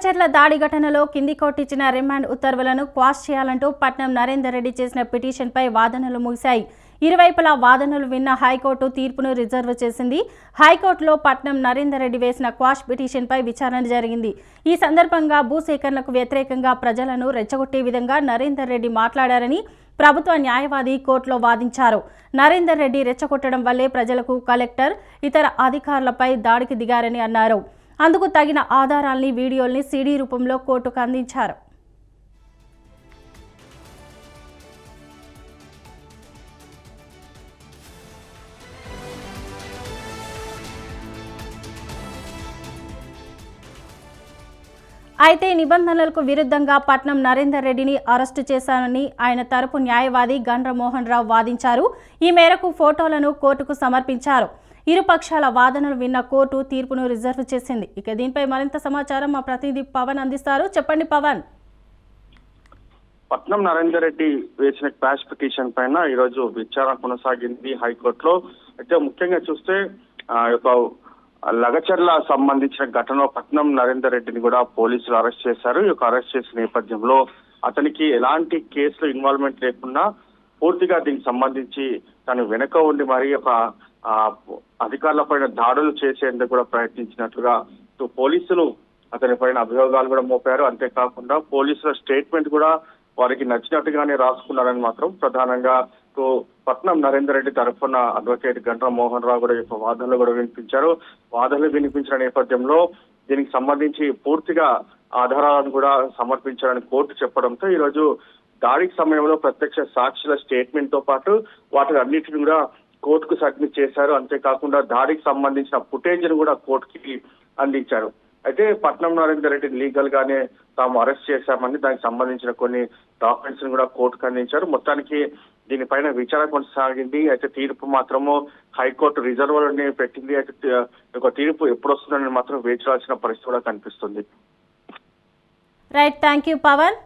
చెట్ల దాడి ఘటనలో కింది కోర్టిచ్చిన రిమాండ్ ఉత్తర్వులను క్వాష్ చేయాలంటూ పట్నం నరేందర్ రెడ్డి చేసిన పిటిషన్పై వాదనలు ముగిశాయి. ఇరువైపులా వాదనలు విన్న హైకోర్టు తీర్పును రిజర్వ్ చేసింది. హైకోర్టులో పట్నం నరేందర్ రెడ్డి వేసిన క్వాష్ పిటిషన్పై విచారణ జరిగింది. ఈ సందర్భంగా భూసేకరణకు వ్యతిరేకంగా ప్రజలను రెచ్చగొట్టే విధంగా నరేందర్ రెడ్డి మాట్లాడారని ప్రభుత్వ న్యాయవాది కోర్టులో వాదించారు. నరేందర్ రెడ్డి రెచ్చగొట్టడం వల్లే ప్రజలకు కలెక్టర్ ఇతర అధికారులపై దాడికి దిగారని అన్నారు. అందుకు తగిన ఆధారాల్ని వీడియోల్ని సీడీ రూపంలో కోర్టుకు అందించారు. అయితే నిబంధనలకు విరుద్ధంగా పట్నం నరేందర్ రెడ్డిని అరెస్టు చేశానని ఆయన తరపు న్యాయవాది గండ్ర మోహన్ రావు వాదించారు. ఈ మేరకు ఫోటోలను కోర్టుకు సమర్పించారు. ఇరు పక్షాల వాదనలు విన్న కోర్టు తీర్పును రిజర్వ్ చేసింది. ఇక దీనిపై మరింత సమాచారం మా ప్రతినిధి పవన్ అందిస్తారు. చెప్పండి పవన్. పట్నం నరేందర్ రెడ్డి వేసిన క్వాష్ పిటిషన్ పైన ఈరోజు విచారణ కొనసాగింది హైకోర్టులో. అయితే ముఖ్యంగా చూస్తే ఒక యొక్క లగచర్ల సంబంధించిన ఘటనలో పట్నం నరేందర్ రెడ్డిని కూడా పోలీసులు అరెస్ట్ చేశారు. ఈ యొక్క అరెస్ట్ చేసిన నేపథ్యంలో అతనికి ఎలాంటి కేసులో ఇన్వాల్వ్మెంట్ లేకుండా పూర్తిగా దీనికి సంబంధించి తను వెనుక ఉండి మరి ఒక అధికారుల పైన దాడులు చేసేందుకు కూడా ప్రయత్నించినట్లుగా పోలీసులు అతని పైన అభియోగాలు కూడా మోపారు. అంతేకాకుండా పోలీసుల స్టేట్మెంట్ కూడా వారికి నచ్చినట్టుగానే రాసుకున్నారని మాత్రం ప్రధానంగా పట్నం నరేందర్ రెడ్డి తరఫున అడ్వకేట్ గండ్ర మోహన్ రావు కూడా యొక్క వాదనలు కూడా వినిపించారు. వాదనలు వినిపించిన నేపథ్యంలో దీనికి సంబంధించి పూర్తిగా ఆధారాలను కూడా సమర్పించాలని కోర్టు చెప్పడంతో ఈరోజు దాడి దాడికి సమయంలో ప్రత్యక్ష సాక్షుల స్టేట్మెంట్తో పాటు వాటి అన్నిటిని కూడా కోర్టుకు సబ్మిట్ చేశారు. అంతేకాకుండా దాడికి సంబంధించిన ఫుటేజ్ను కూడా కోర్టుకి అందించారు. అయితే పట్నం నరేందర్ రెడ్డి లీగల్ గానే తాము అరెస్ట్ చేశామని దానికి సంబంధించిన కొన్ని డాక్యుమెంట్స్ని కూడా కోర్టుకు అందించారు. మొత్తానికి దీనిపైన విచారణ కొనసాగింది. అయితే తీర్పు మాత్రము హైకోర్టు రిజర్వర్ని పెట్టింది. అయితే ఒక తీర్పు ఎప్పుడు వస్తుందని మాత్రం వేచి రాల్సిన పరిస్థితి కూడా కనిపిస్తుంది. Right thank you Pawan